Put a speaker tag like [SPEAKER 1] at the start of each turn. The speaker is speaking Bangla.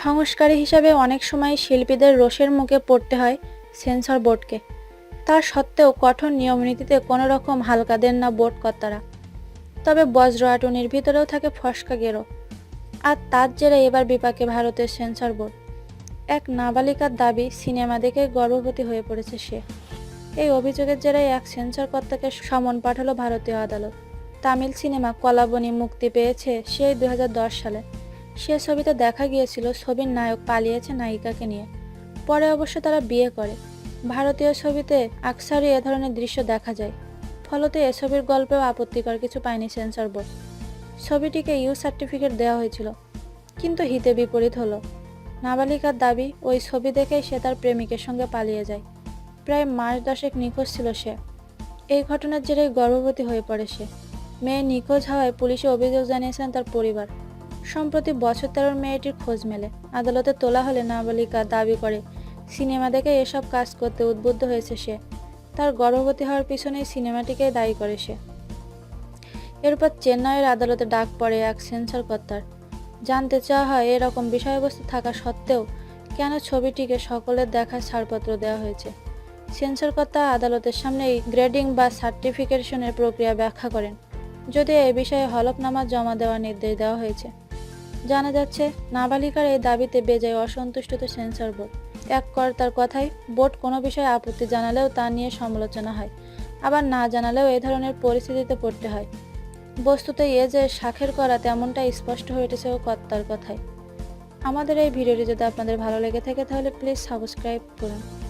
[SPEAKER 1] সংস্কারী হিসাবে অনেক সময় শিল্পীদের রোষের মুখে পড়তে হয় সেন্সর বোর্ডকে। তা সত্ত্বেও কঠোর নিয়মনীতিতে কোনো রকম হালকা দেন না বোর্ড কর্তারা। তবে বজ্র আটুনির ভিতরেও থাকে ফসকা গেরো। আর তার জেরে এবার বিপাকে ভারতের সেন্সর বোর্ড। এক নাবালিকার দাবি, সিনেমা দেখে গর্ভবতী হয়ে পড়েছে সে। এই অভিযোগের জেরে এক সেন্সর কর্তাকে সমন পাঠালো ভারতীয় আদালত। তামিল সিনেমা কলাবনী মুক্তি পেয়েছে সেই দু হাজার দশ সালে। সে ছবিতে দেখা গিয়েছিল ছবির নায়ক পালিয়েছে নায়িকাকে নিয়ে। পরে অবশ্য তারা বিয়ে করে। ভারতীয় ছবিতে আকসারই এ ধরনের দৃশ্য দেখা যায়। ফলতে এ ছবির গল্পেও আপত্তিকর কিছু পায়নি সেন্সর বোর্ড ছবিটিকে ইউ সার্টিফিকেট দেওয়া হয়েছিল, কিন্তু হিতে বিপরীত হলো। নাবালিকার দাবি, ওই ছবি দেখেই সে তার প্রেমিকের সঙ্গে পালিয়ে যায়। প্রায় মাস দশেক নিখোঁজ ছিল সে। এই ঘটনার জেরে গর্ভবতী হয়ে পড়ে সে। মেয়ে নিখোঁজ হওয়ায় পুলিশে অভিযোগ জানিয়েছেন তার পরিবার। সম্প্রতি বছর তেরোর মেয়েটির খোঁজ মেলে। আদালতে তোলা হলে নাবালিকা দাবি করে, সিনেমা দেখে এসব কাজ করতে উদ্বুদ্ধ হয়েছে সে। তার গর্ভবতী হওয়ার পিছনেই সিনেমাটিকেই দায়ী করে সে। এরপর চেন্নাইয়ের আদালতে ডাক পড়ে এক সেন্সর কর্তার জানতে চাওয়া হয়, এরকম বিষয়বস্তু থাকা সত্ত্বেও কেন ছবিটিকে সকলের দেখার ছাড়পত্র দেওয়া হয়েছে? সেন্সরকর্তা আদালতের সামনে গ্রেডিং বা সার্টিফিকেশনের প্রক্রিয়া ব্যাখ্যা করেন, যদিও এ বিষয়ে হলফনামা জমা দেওয়ার নির্দেশ দেওয়া হয়েছে। জানা যাচ্ছে, নাবালিকার এই দাবিতে বেজায় অসন্তুষ্ট তো সেন্সর বোর্ড। এক কর্তার কথায়, বোর্ড কোনো বিষয়ে আপত্তি জানালেও তা নিয়ে সমালোচনা হয়। আবার না জানালেও এ ধরনের পরিস্থিতিতে পড়তে হয়। বস্তুত এ যে শাখের করা তেমনটা স্পষ্ট হয়ে উঠেছে ও কর্তার কথায়। আমাদের এই ভিডিওটি যদি আপনাদের ভালো লেগে থাকে, তাহলে প্লিজ সাবস্ক্রাইব করুন।